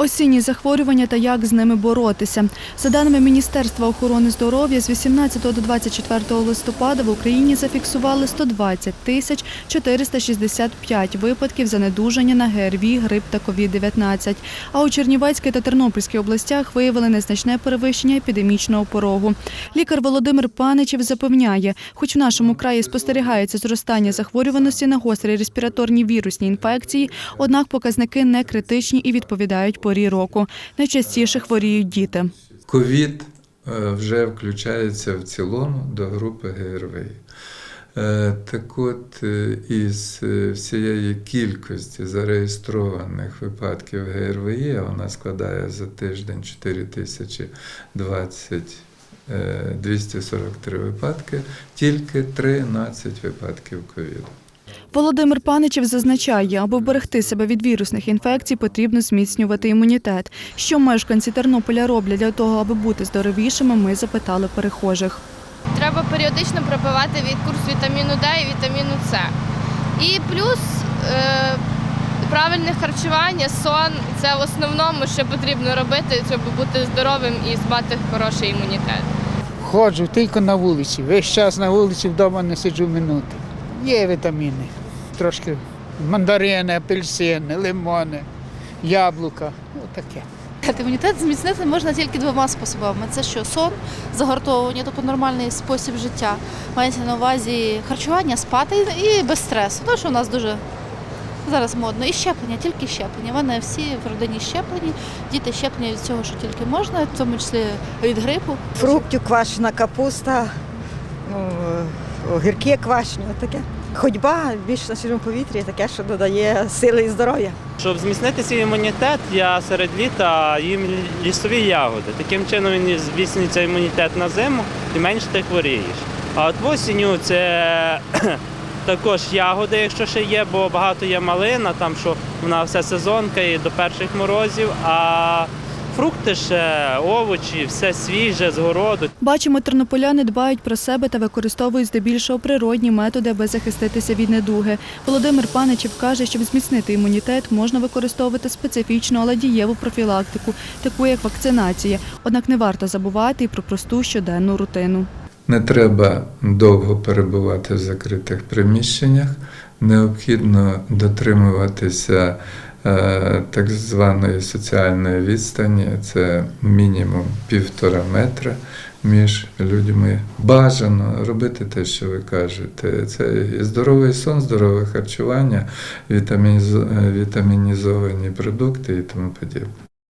Осінні захворювання та як з ними боротися. За даними Міністерства охорони здоров'я, з 18 до 24 листопада в Україні зафіксували 120 тисяч 465 випадків занедужання на ГРВІ, грип та ковід-19. А у Чернівецькій та Тернопільській областях виявили незначне перевищення епідемічного порогу. Лікар Володимир Паничев запевняє, хоч в нашому краї спостерігається зростання захворюваності на гострі респіраторні вірусні інфекції, однак показники не критичні і відповідають порі року. Найчастіше хворіють діти. Ковід е, вже включається в цілому до групи ГРВІ. Е, Так от, е, із всієї кількості зареєстрованих випадків ГРВІ, а вона складає за тиждень 4020 е, 243 випадки, тільки 13 випадків ковіду. Володимир Паничев зазначає, аби вберегти себе від вірусних інфекцій, потрібно зміцнювати імунітет. Що мешканці Тернополя роблять для того, аби бути здоровішими, ми запитали перехожих. Треба періодично пропивати від курс вітаміну Д і вітаміну С. І плюс е, правильне харчування, сон це в основному, що потрібно робити, щоб бути здоровим і мати хороший імунітет. Ходжу тільки на вулиці. Весь час на вулиці вдома не сиджу минути. Є вітаміни. Трошки мандарини, апельсини, лимони, яблука. Ну, таке. Імунітет зміцнити можна тільки двома способами. Це що сон, загортовування, тобто нормальний спосіб життя. Мається на увазі харчування, спати і без стресу. Ну, що у нас дуже зараз модно. І щеплення, тільки щеплення. У мене всі в родині щеплені, діти щеплені від цього, що тільки можна, в тому числі від грипу. фруктів, квашена капуста, ну, огірки квашені, таке. Ходьба більш на свіжому повітрі, таке, що додає сили і здоров'я. Щоб зміцнити свій імунітет, я серед літа їм лісові ягоди. Таким чином він зміцнюється імунітет на зиму і менше ти хворієш. А от осінню це також ягоди, якщо ще є, бо багато є малина, там що вона все сезонка і до перших морозів. А фрукти ще, овочі, все свіже з городу. Бачимо, тернополяни дбають про себе та використовують здебільшого природні методи, аби захиститися від недуги. Володимир Паничев каже, щоб зміцнити імунітет, можна використовувати специфічну, але дієву профілактику, таку як вакцинація. Однак не варто забувати і про просту щоденну рутину. Не треба довго перебувати в закритих приміщеннях. Необхідно дотримуватися е, так званої соціальної відстані, це мінімум півтора метра між людьми. Бажано робити те, що ви кажете. Це і здоровий сон, здорове харчування, вітамінізо- вітамінізовані продукти і тому подібне.